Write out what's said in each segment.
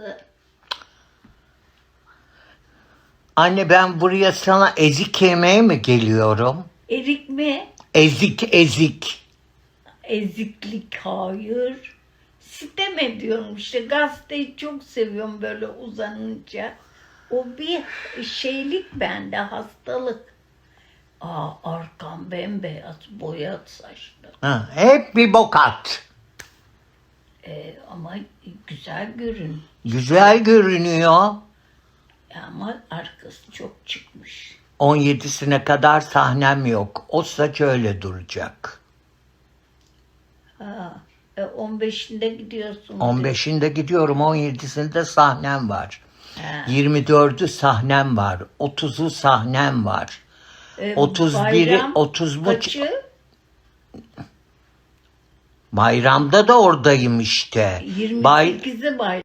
Nasıl? Anne ben buraya sana ezik yemeye mi geliyorum? Erik mi? Ezik ezik. Eziklik hayır. Sitem ediyorum işte gazeteyi çok seviyorum böyle uzanınca. O bir şeylik bende hastalık. Aa arkam bembeyaz boyat saçlı. Ha, hep bir bok at. Ee, ama güzel görün. Güzel görünüyor. Ama arkası çok çıkmış. 17'sine kadar sahnem yok. O saç öyle duracak. Ha, e, 15'inde gidiyorsun. 15'inde gidiyorum, 17'sinde sahnem var. Ha. 24'ü sahnem var. 30'u sahnem var. E, 31'i bayram 30 mu? Kaçı? Bayramda da oradayım işte. Bay 28'i bayram.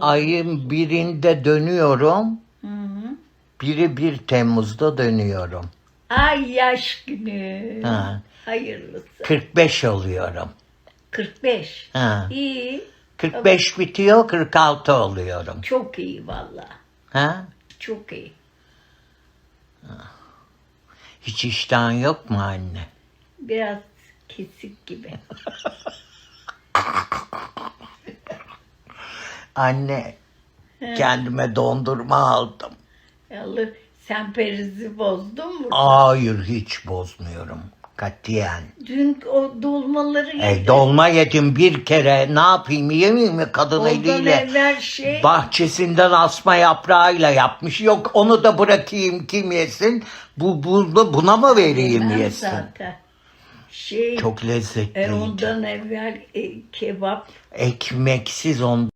Ayın birinde dönüyorum. Hı hı. Biri 1 Temmuz'da dönüyorum. Ay yaş günü. Ha. Hayırlısı. 45 oluyorum. 45. Ha. İyi. 45 bitiyor, 46 oluyorum. Çok iyi valla. Ha? Çok iyi. Hiç iştahın yok mu anne? Biraz kesik gibi. Anne, kendime dondurma aldım. Yalı sen perizi bozdun mu? Hayır, hiç bozmuyorum. Katiyen. Dün o dolmaları E, yedin. dolma yedim bir kere. Ne yapayım, yemeyeyim mi kadın Ondan eliyle? evvel şey Bahçesinden asma yaprağıyla yapmış. Yok onu da bırakayım kim yesin? Bu, bu buna mı vereyim ben yesin? zaten. Şey Çok e, lezzetliydi. ondan evvel e, kebap Ekmeksiz on